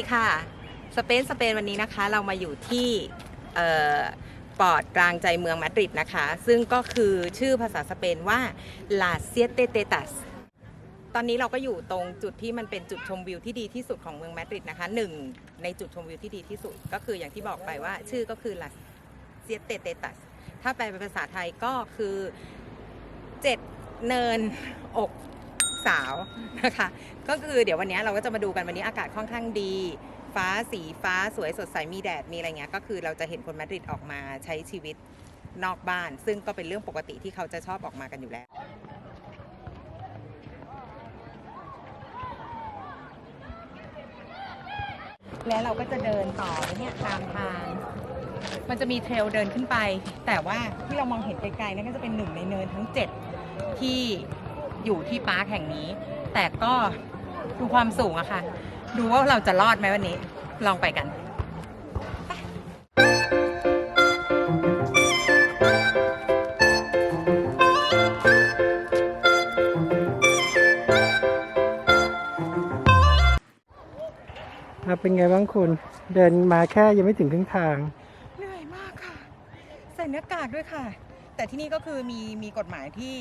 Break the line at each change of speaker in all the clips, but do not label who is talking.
ดีค่ะ สเปน สเปนวันนี้นะคะ เรามาอยู่ที่ปอดกลางใจเมืองมาดริดนะคะ ซึ่งก็คือชื่อภาษาสเปนว่า La Siete Tetas ตอนนี้เราก็อยู่ตรงจุดที่มันเป็นจุดชมวิวที่ดีที่สุดของเมืองมาดริดนะคะหนึ่งในจุดชมวิวที่ดีที่สุด ก็คืออย่างที่บอกไปว่าชื่อก็คือ La Siete Tetas ถ้าแปลเป็นภาษาไทยก็คือเจ็ดเนินอก สาวนะคะ ก็คือเดี๋ยววันนี้เราก็จะมาดูกันวันนี้อากาศค่อนข้างดี ฟ้าสีฟ้าสวยสดใสมีแดดมีอะไรเงี้ยก็คือเราจะเห็นคนมาดริดออกมาใช้ชีวิตนอกบ้าน ซึ่งก็เป็นเรื่องปกติที่เขาจะชอบออกมากันอยู่แล้วแล้วเราก็จะเดินต่อไปเนี่ยตามทาง มันจะมีเทรลเดินขึ้นไป แต่ว่าที่เรามองเห็นไกลๆนั่นก็จะเป็นหนึ่งในเนินทั้ง 7 ที่ อยู่ที่ปาร์คแห่งนี้ แต่ก็ดูความสูงอะค่ะ ดูว่าเราจะรอดไหมวันนี้ ลองไปกัน
อะเป็นไงบ้างคุณ เดินมาแค่ยังไม่ถึงครึ่งทาง
เหนื่อยมากค่ะ ใส่หน้ากากด้วยค่ะ แต่ที่นี่ก็คือมีมีกฎหมายที่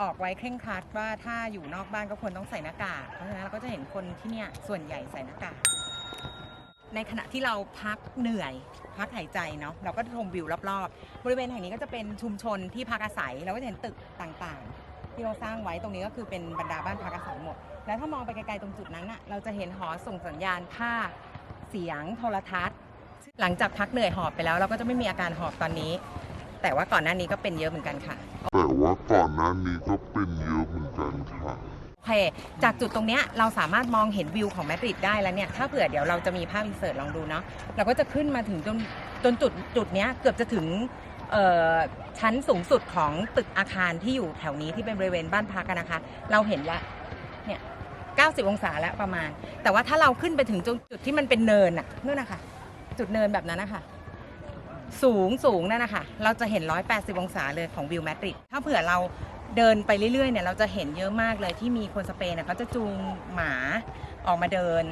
ออกไว้เคร่งครัดว่าถ้าอยู่นอกบ้านก็ควรต้องใส่หน้ากาก เพราะฉะนั้นเราก็จะเห็นคนที่เนี่ยส่วนใหญ่ใส่หน้ากาก ในขณะที่เราพักเหนื่อยพักหายใจเนาะเราก็ชมวิวรอบๆ บริเวณแห่งนี้ก็จะเป็นชุมชนที่พักอาศัย เราก็จะเห็นตึกต่างๆ ที่เราสร้างไว้ตรงนี้ก็คือเป็นบรรดาบ้านพักอาศัยหมด แล้วถ้ามองไปไกลๆตรงจุดนั้นอะเราจะเห็นหอส่งสัญญาณภาพเสียงโทรทัศน์ หลังจากพักเหนื่อยหอบไปแล้ว เราก็จะไม่มีอาการหอบตอนนี้ แต่ว่าก่อนหน้านี้ก็เป็นเยอะเหมือนกันค่ะ
แต่ว่าก่อนหน้านี้ก็เป็นเยอะเหมือนกันค่ะ
โอเคจากจุดตรงเนี้ยเราสามารถมองเห็นวิวของมาดริดได้แล้วเนี่ย ถ้าเผื่อเดี๋ยวเราจะมีภาพอินเสิร์ตลองดูเนาะ เราก็จะขึ้นมาถึงจนจนจุดจุดเนี้ยเกือบจะถึงเอ่อชั้นสูงสุดของตึกอาคารที่อยู่แถวนี้ที่เป็นบริเวณบ้านพักกันนะคะ เราเห็นละเนี่ย 90 องศาแล้วประมาณ แต่ว่าถ้าเราขึ้นไปถึงจุดจุดที่มันเป็นเนินอะนู่นนะคะ จุดเนินแบบนั้นนะคะ สูงสูงนั่นนะคะเราจะเห็น 180 องศาเลยของวิวมาดริดถ้าเผื่อเราเดินไปเรื่อยๆเนี่ยเราจะเห็นเยอะมากเลยที่มีคนสเปนเนี่ยเขาจะจูงหมาออกมาเดิน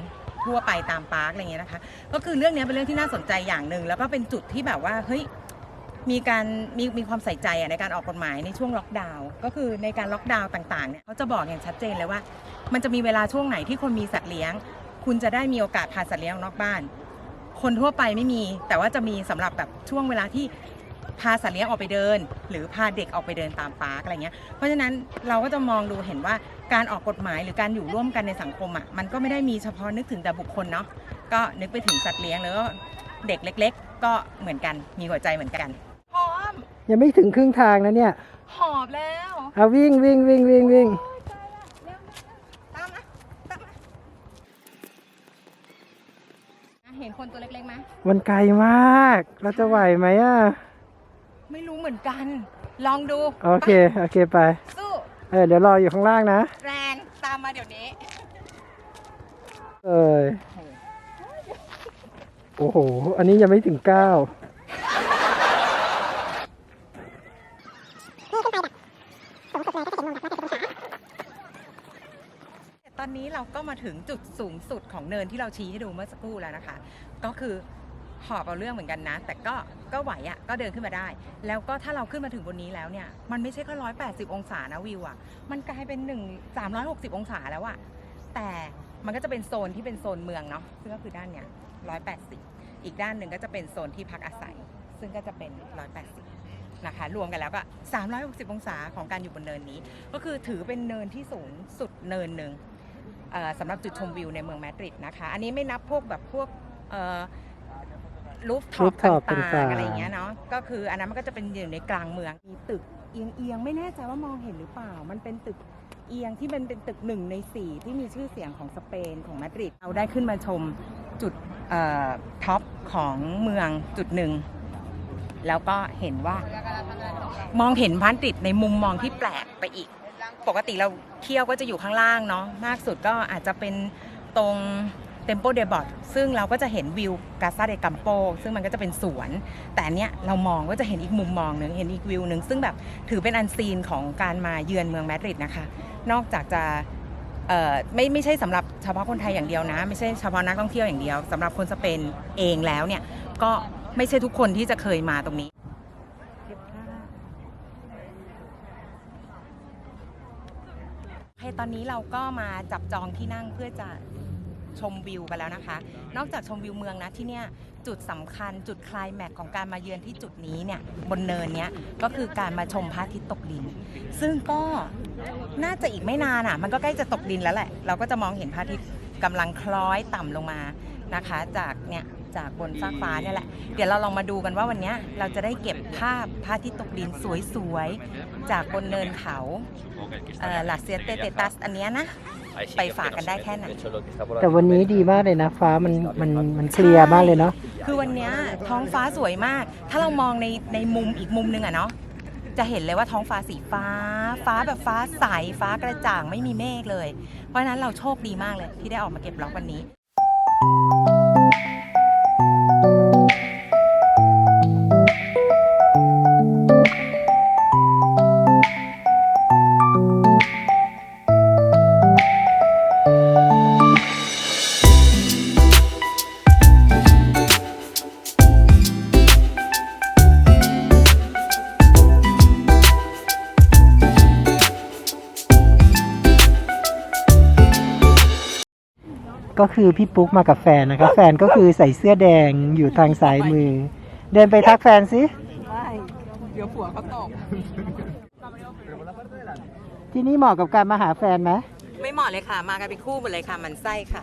ทั่วไปตามปาร์คอะไรเงี้ยนะคะ ก็คือเรื่องนี้เป็นเรื่องที่น่าสนใจอย่างหนึ่งแล้วก็เป็นจุดที่แบบว่าเฮ้ยมีการมีมีความใส่ใจในการออกกฎหมายในช่วงล็อกดาวน์ก็คือในการล็อกดาวน์ต่างๆเนี่ยเขาจะบอกอย่างชัดเจนเลยว่า มันจะมีเวลาช่วงไหนที่คนมีสัตว์เลี้ยง คุณจะได้มีโอกาสพาสัตว์เลี้ยงนอกบ้าน คนทั่วไปไม่มี แต่ว่าจะมีสำหรับแบบช่วงเวลาที่พาสัตว์เลี้ยงออกไปเดิน หรือพาเด็กออกไปเดินตามปาร์คอะไรเงี้ยเพราะฉะนั้นเราก็จะมองดูเห็นว่าการออกกฎหมายหรือการอยู่ร่วมกันในสังคมอะมันก็ไม่ได้มีเฉพาะนึกถึงแต่บุคคลเนาะก็นึกไปถึงสัตว์เลี้ยงแล้วก็เด็กเล็ก ๆ ก็เหมือนกันมีหัวใจเหมือนกันพร้อม
ยังไม่ถึงครึ่งทางนะเนี่ย
หอบแล้ว
เอาวิ่งวิ่งวิ่งวิ่งวิ่ง
ตามมาตามมาเห็นคนตัวเล็กๆไหม
มันไกลมาก เราจะไหวไหมอะ
ไม่รู้เหมือนกัน ลองดู
โอเค โอเคไป
สู้
เออเดี๋ยวรออยู่ข้างล่างนะ
แรงตามมาเดี๋ยวนี้
เอยโอ้โห อันนี้ยังไม่ถึงเก้า
ตอนนี้เราก็มาถึงจุด สูงสุดของเนินที่เราชี้ให้ดูเมื่อสักครู่แล้วนะคะ ก็คือหอบเอาเรื่องเหมือนกันนะ แต่ก็ก็ไหวอะ่ะก็เดินขึ้นมาได้ แล้วก็ถ้าเราขึ้นมาถึงบนนี้แล้วเนี่ย มันไม่ใช่แค่ร้อยแปดสิบองศานะวิวอะ่ะ มันกลายเป็นหนึ่งสามร้อยหกสิบองศาแล้วอะ่ะ แต่มันก็จะเป็นโซนที่เป็นโซนเมืองเนาะซึ่งก็คือด้านเนี้ยร้อยแปดสิบอีกด้านหนึ่งก็จะเป็นโซนที่พักอาศัย ซึ่งก็จะเป็นร้อยแปดสิบนะคะรวมกันแล้วก็ 360 องศาของการอยู่บนเนินนี้ ก็คือถือเป็นเนินที่สูงสุดเนินหนึ่ง สำหรับจุดชมวิวในเมืองมาดริดนะคะ อันนี้ไม่นับพวกแบบพวกลูฟท็อป
rooftop
ต่าง
ต่าง
ๆ
ๆ
อะไรอย่างเงี้ยเนาะก็คืออันนั้นมันก็จะเป็นอยู่ในกลางเมืองมีตึกเอียงๆไม่แน่ใจว่ามองเห็นหรือเปล่า มันเป็นตึกเอียงที่เป็นเป็นตึกหนึ่งในสี่ที่มีชื่อเสียงของสเปนของมาดริดเราได้ขึ้นมาชมจุดเอ่อท็อปของเมืองจุดหนึ่งแล้วก็เห็นว่ามองเห็นมาดริดในมุมมองที่แปลกไปอีก ปกติเราเที่ยวก็จะอยู่ข้างล่างเนาะมากสุดก็อาจจะเป็นตรงเทมโปเดบอ t ซึ่งเราก็จะเห็นวิวกาซาเดกัมโป ซึ่งมันก็จะเป็นสวน แต่เนี้ยเรามองก็จะเห็นอีกมุมมองหนึ่งเห็นอีกวิวหนึ่งซึ่งแบบถือเป็นอันซีนของการมาเยือนเมืองมาดริดนะคะ นอกจากจะเอ่อไม่ไม่ใช่สำหรับเฉพาะคนไทยอย่างเดียวนะ ไม่ใช่เฉพาะนักท่องเที่ยวอย่างเดียวสำหรับคนสเปนเองแล้วเนี่ยก็ไม่ใช่ทุกคนที่จะเคยมาตรงนี้โอเค ตอนนี้เราก็มาจับจองที่นั่งเพื่อจะชมวิวกันแล้วนะคะ นอกจากชมวิวเมืองนะที่เนี่ยจุดสำคัญจุดคลายแม็กของการมาเยือนที่จุดนี้เนี่ยบนเนินเนี้ยก็คือการมาชมพระอาทิตย์ตกดิน ซึ่งก็น่าจะอีกไม่นานอะ มันก็ใกล้จะตกดินแล้วแหละ เราก็จะมองเห็นพระอาทิตย์กำลังคล้อยต่ำลงมานะคะ จากเนี่ย จากบนฟากฟ้าเนี่ยแหละ เดี๋ยวเราลองมาดูกันว่าวันเนี้ยเราจะได้เก็บภาพพระอาทิตย์ตกดินสวยๆ จากบนเนินเขาลาเซียเตเตตัสอันเนี้ยนะ ไปฝากกันได้แค่ไหน
แต่วันนี้ดีมากเลยนะ ฟ้ามันมันมันเคลียร์มากเลยเนาะ
คือวันเนี้ยท้องฟ้าสวยมาก ถ้าเรามองในในมุมอีกมุมหนึงอะเนาะจะเห็นเลยว่าท้องฟ้าสีฟ้า ฟ้าแบบฟ้าใส ฟ้ากระจ่างไม่มีเมฆเลย เพราะฉะนั้นเราโชคดีมากเลยที่ได้ออกมาเก็บล็อกวันนี้ you
ก็คือพี่ปุ๊กมากับแฟนนะครับ แฟนก็คือใส่เสื้อแดงอยู่ทางซ้ายมือ เดินไปทักแฟนสิ
เดี๋ยวผัวเขาตก
ที่นี่เหมาะกับการมาหาแฟนไหม
ไม่เหมาะเลยค่ะ มากันเป็นคู่หมดเลยค่ะมันไส้ค่ะ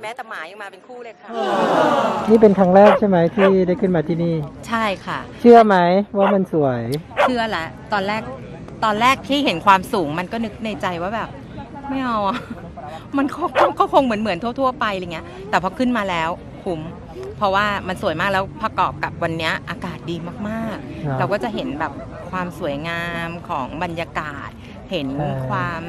แม้แต่หมายังมาเป็นคู่เลยค่ะ
นี่เป็นครั้งแรกใช่ไหมที่ได้ขึ้นมาที่นี่
ใช่ค่ะ
เชื่อไหมว่ามันสวย
เชื่อละตอนแรกตอนแรกที่เห็นความสูงมันก็นึกในใจว่าแบบ ไม่เอาอะ มันก็ก็ก็คงเหมือนเหมือนทั่ว ๆ ไปอะไรเงี้ย แต่พอขึ้นมาแล้วคุ้มเพราะว่ามันสวยมากแล้วประกอบกับวันเนี้ยอากาศดีมาก
ครับ
ๆ เราก็จะเห็นแบบความสวยงามของบรรยากาศ เห็น
ใช่
ความ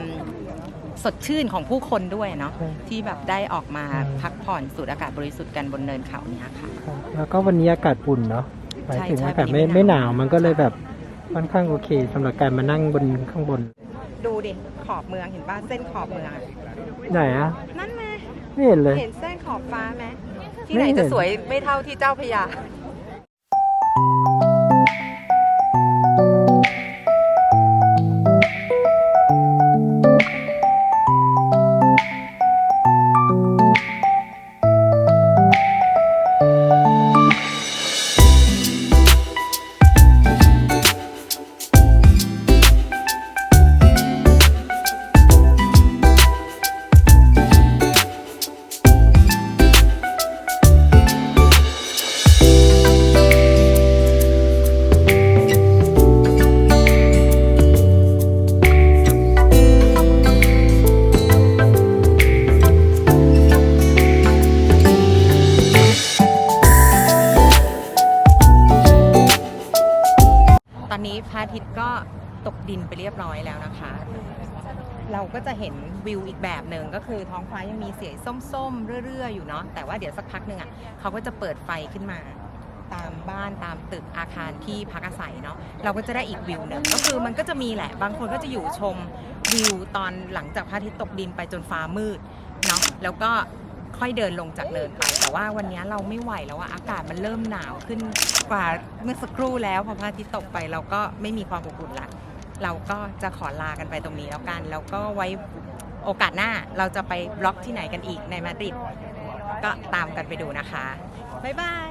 สดชื่นของผู้คนด้วยเนาะ
ใช่
ที่แบบได้ออกมา
อืม
พักผ่อนสูดอากาศบริสุทธิ์กันบนเนินเขาเนี้ยค่ะ
แล้วก็วันนี้อากาศอุ่นเนาะหมายถึง
ใช่
อากาศ
วันนี้
ไม่
ไม่
ไม่ห
ห
นานา
ว ว
มันก็เลยแบบค่อนข้างโอเคสำหรับการมานั่งบนข้างบน
ดูดิขอบเมืองเห็นป่ะเส้นขอบเมืองอะ
ไหนอะ
นั่นไง
ไม่เห็นเลย
เห็นเส้นขอบฟ้าไหมที่
ไม่
ไหน
เห็น
จะสวยไม่เท่าที่เจ้าพระยา ระอาทิตย์ก็ตกดินไปเรียบร้อยแล้วนะคะ เราก็จะเห็นวิวอีกแบบหนึ่งก็คือท้องฟ้ายังมีเสีส้มๆเรื่อยๆ อยู่เนาะแต่ว่าเดี๋ยวสักพักหนึ่งอะเขาก็จะเปิดไฟขึ้นมา ตามบ้านตามตึกอาคารที่พักอาศัยเนาะเราก็จะได้อีกวิวหนึ่งก็คือมันก็จะมีแหละ บางคนก็จะอยู่ชมวิวตอนหลังจากพระอาทิตย์ตกดินไปจนฟ้ามืดเนาะแล้วก็ ค่อยเดินลงจากเนินไป แต่ว่าวันนี้เราไม่ไหวแล้วอะอากาศมันเริ่มหนาวขึ้นกว่าเมื่อสักครู่แล้วพอพระอาทิตย์ตกไปเราก็ไม่มีความอบอุ่นละเราก็จะขอลากันไปตรงนี้แล้วกัน แล้วก็ไว้โอกาสหน้าเราจะไปบล็อกที่ไหนกันอีกในมาดริดก็ตามกันไปดูนะคะ บ๊ายบาย